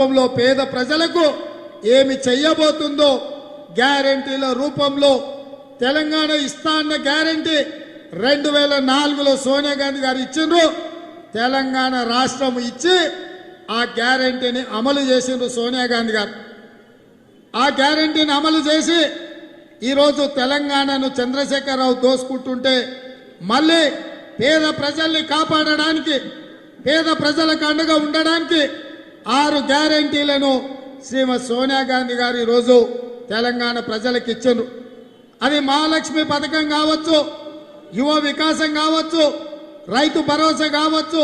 రూపంలో పేద ప్రజలకు ఏమి చెయ్యబోతుందో గ్యారంటీల రూపంలో తెలంగాణ ఇస్తా అన్న గ్యారంటీ రెండు వేల నాలుగులో సోనియా గాంధీ గారు ఇచ్చిండ్రు. తెలంగాణ రాష్ట్రం ఇచ్చి ఆ గ్యారంటీని అమలు చేసిండ్రు సోనియా గాంధీ గారు. ఆ గ్యారంటీని అమలు చేసి ఈరోజు తెలంగాణను చంద్రశేఖరరావు దోసుకుంటుంటే మళ్ళీ పేద ప్రజల్ని కాపాడడానికి పేద ప్రజలకు అండగా ఉండడానికి ఆరు గ్యారంటీలను శ్రీమతి సోనియా గాంధీ గారు ఈరోజు తెలంగాణ ప్రజలకు ఇచ్చారు అది మహాలక్ష్మి పథకం కావచ్చు యువ వికాసం కావచ్చు రైతు భరోసా కావచ్చు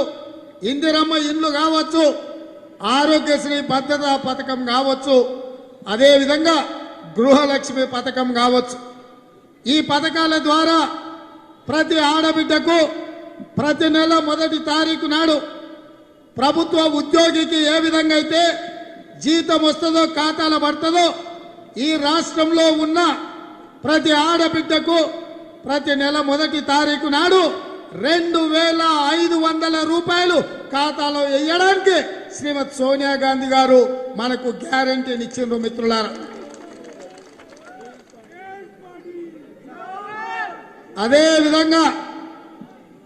ఇందిరమ్మ ఇండ్లు కావచ్చు ఆరోగ్యశ్రీ భద్రతా పథకం కావచ్చు అదేవిధంగా గృహలక్ష్మి పథకం కావచ్చు. ఈ పథకాల ద్వారా ప్రతి ఆడబిడ్డకు ప్రతి నెల మొదటి తారీఖు నాడు ప్రభుత్వ ఉద్యోగికి ఏ విధంగా అయితే జీతం వస్తుందో ఖాతాలో పడుతుందో ఈ రాష్ట్రంలో ఉన్న ప్రతి ఆడబిడ్డకు ప్రతి నెల మొదటి తారీఖు నాడు రెండు వేల ఐదు వందల రూపాయలు ఖాతాలో వేయడానికి శ్రీమతి సోనియా గాంధీ గారు మనకు గ్యారంటీని ఇచ్చిండ్రు మిత్రులారా. అదేవిధంగా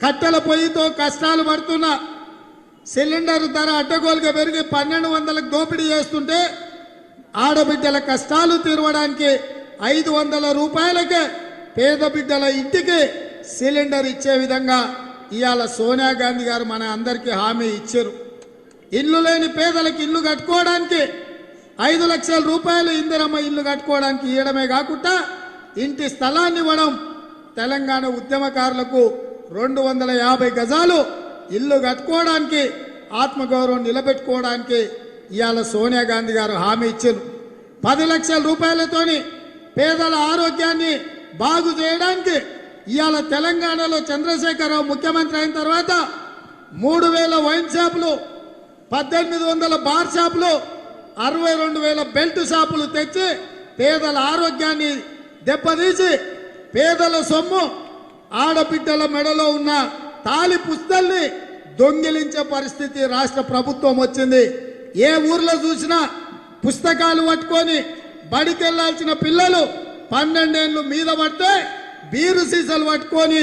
కట్టెల పొయ్యితో కష్టాలు పడుతున్న సిలిండర్ ధర అడ్డగోలుగా పెరిగి పన్నెండు వందలకు దోపిడీ చేస్తుంటే ఆడబిడ్డల కష్టాలు తీరవడానికి ఐదు వందల రూపాయలకే పేద బిడ్డల ఇంటికి సిలిండర్ ఇచ్చే విధంగా ఇవాళ సోనియా గాంధీ గారు మన అందరికీ హామీ ఇచ్చారు. ఇల్లు లేని పేదలకు ఇల్లు కట్టుకోవడానికి ఐదు లక్షల రూపాయలు ఇందిరమ్మ ఇల్లు కట్టుకోవడానికి ఇవ్వడమే కాకుండా ఇంటి స్థలాన్ని ఇవ్వడం తెలంగాణ ఉద్యమకారులకు రెండు వందల యాభై గజాలు ఇల్లు కట్టుకోవడానికి ఆత్మగౌరవం నిలబెట్టుకోవడానికి ఇవాళ సోనియా గాంధీ గారు హామీ ఇచ్చారు. పది లక్షల రూపాయలతోని పేదల ఆరోగ్యాన్ని బాగు చేయడానికి ఇవాళ తెలంగాణలో చంద్రశేఖరరావు ముఖ్యమంత్రి అయిన తర్వాత మూడు వేల వైన్ షాపులు పద్దెనిమిది వందల బార్ షాపులు అరవై రెండు వేల బెల్ట్ షాపులు తెచ్చి పేదల ఆరోగ్యాన్ని దెబ్బతీసి పేదల సొమ్ము ఆడబిడ్డల మెడలో ఉన్న తాలి పుస్తల్ని దొంగిలించే పరిస్థితి రాష్ట్ర ప్రభుత్వం వచ్చింది. ఏ ఊర్లో చూసినా పుస్తకాలు పట్టుకొని బడికి వెళ్ళాల్సిన పిల్లలు పన్నెండేళ్ళు మీద పడితే బీరు సీసాలు పట్టుకొని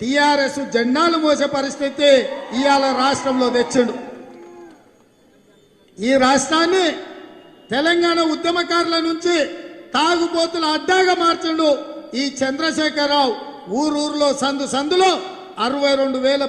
టిఆర్ఎస్ జెండాలు మోసే పరిస్థితి ఇవాళ రాష్ట్రంలో తెచ్చిండు. ఈ రాష్ట్రాన్ని తెలంగాణ ఉద్యమకారుల నుంచి తాగుబోతుల అడ్డాగా మార్చిండు ఈ చంద్రశేఖరరావు. ఊరూరులో సందు సందులో అరవై రెండు వేల